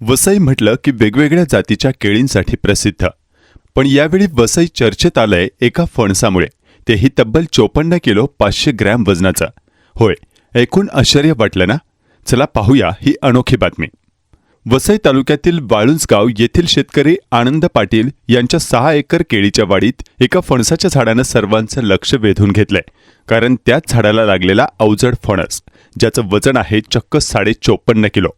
वसई म्हटलं की वेगवेगळ्या जातीच्या केळींसाठी प्रसिद्ध. पण यावेळी वसई चर्चेत आलंय एका फणसामुळे. तेही तब्बल चोपन्न किलो पाचशे ग्रॅम वजनाचं. होय ऐकून आश्चर्य वाटलं ना? चला पाहूया ही अनोखी बातमी. वसई तालुक्यातील वाळुंजगाव येथील शेतकरी आनंद पाटील यांच्या सहा एकर केळीच्या वाडीत एका फणसाच्या झाडानं सर्वांचं लक्ष वेधून घेतलंय. कारण त्याच झाडाला लागलेला अवजड फणस ज्याचं वजन आहे चक्क साडे चोपन्न किलो.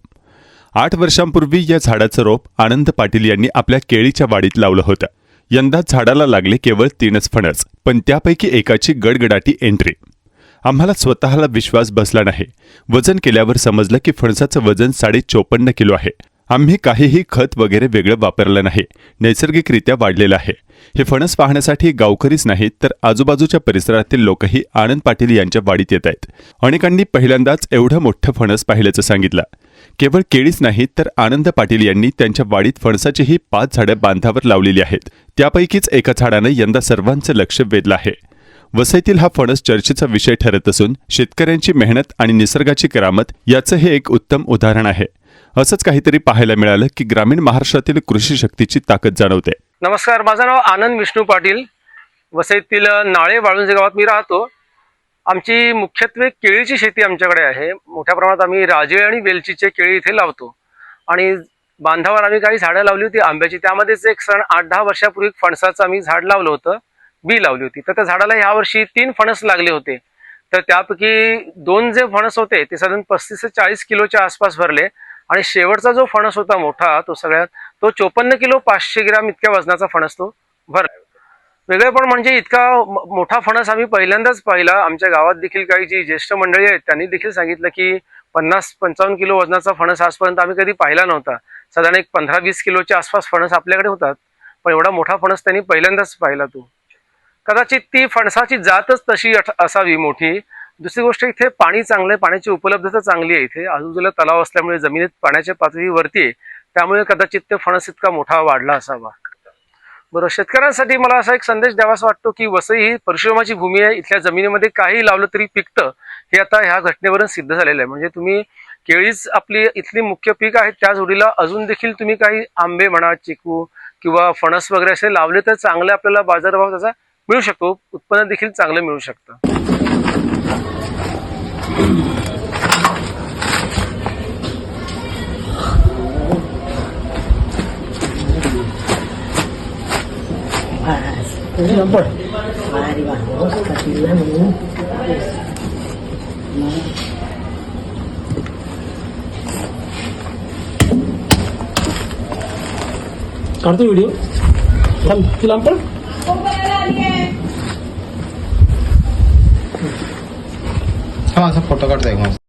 आठ वर्षांपूर्वी या झाडाचं रोप आनंद पाटील यांनी आपल्या केळीच्या वाडीत लावलं होतं. यंदा झाडाला लागले केवळ तीनच फणस पण त्यापैकी एकाची गडगडाटी एंट्री आम्हाला स्वतःला विश्वास बसला नाही. वजन केल्यावर समजलं की फणसाचं वजन साडे चोपन्न किलो आहे. आम्ही काहीही खत वगैरे वेगळं वापरलं नाही. नैसर्गिकरित्या वाढलेलं आहे. हे फणस पाहण्यासाठी गावकरीच नाहीत तर आजूबाजूच्या परिसरातील लोकही आनंद पाटील यांच्या वाडीत येत आहेत. अनेकांनी पहिल्यांदाच एवढं मोठं फणस पाहिल्याचं सांगितलं. केवळ केळीच नाहीत तर आनंद पाटील यांनी त्यांच्या वाडीत फणसाचीही पाच झाडं बांधावर लावलेली आहेत. त्यापैकीच एका झाडानं यंदा सर्वांचं लक्ष वेधलं आहे. वसईतील हा फणस चर्चेचा विषय ठरत असून शेतकऱ्यांची मेहनत आणि निसर्गाची करामत याचं हे एक उत्तम उदाहरण आहे. असंच काहीतरी पाहायला मिळालं की ग्रामीण महाराष्ट्रातील कृषी शक्तीची ताकद जाणवते. नमस्कार माझं नाव आनंद विष्णू पाटील. वसईतील नाळे वाळुंजे गावात मी राहतो. आमची मुख्यत्वे केळीची शेती आमच्याकडे आहे. मोठ्या प्रमाणात आम्ही राजे आणि वेलचीचे केळी इथे लावतो. आणि बांधावर आम्ही काही झाडं लावली होती आंब्याची. त्यामध्येच एक सण आठ दहा वर्षापूर्वी फणसाचं आम्ही झाड लावलं होतं. बी लावली होती. तर त्या झाडाला यावर्षी तीन फणस लागले होते. तर त्यापैकी दोन जे फणस होते ते साधारण पस्तीस ते चाळीस किलोच्या आसपास भरले. आणि शेवटचा जो फणस होता मोठा तो सगळ्यात तो चोपन्न किलो पाचशे ग्राम इतक्या वजनाचा फणस तो भरला. वेगळे पण म्हणजे इतका मोठा फणस आम्ही पहिल्यांदाच पाहिला. आमच्या गावात देखील काही जी ज्येष्ठ मंडळी आहेत त्यांनी देखील सांगितलं की पन्नास पंचावन्न किलो वजनाचा फणस आजपर्यंत आम्ही कधी पाहिला नव्हता. साधारण एक पंधरा वीस किलोच्या आसपास फणस आपल्याकडे होतात. पण एवढा मोठा फणस त्यांनी पहिल्यांदाच पाहिला तो. कदाचित ती फणसाची जातच तशी असावी मोठी. दुसरी गोष्ट इथे पाणी चांगलं आहे पाण्याची उपलब्धता चांगली आहे इथे. आजूबाजूला तलाव असल्यामुळे जमिनीत पाण्याची पातळी वरती आहे. त्यामुळे कदाचित ते फणस इतका मोठा वाढला असावा. बरं शेतकऱ्यांसाठी मला असा एक संदेश द्यावासा वाटतो की वसई ही परशुरामाची भूमी आहे. इथल्या जमिनीमध्ये काही लावलं तरी पिकतं. हे आता ह्या घटनेवरून सिद्ध झालेलं आहे. म्हणजे तुम्ही केळीच आपली इथली मुख्य पीक आहे त्या जोडीला अजून देखील तुम्ही काही आंबे म्हणा चिकू किंवा फणस वगैरे असे लावले तर चांगले आपल्याला बाजारभाव त्याचा मिळू शकतो. उत्पन्न देखील चांगलं मिळू शकतं. por Mari vamos, katilan mo. Kartu video. Kan kilampol? Kung pala lang असा फोटो काढता एक मस्त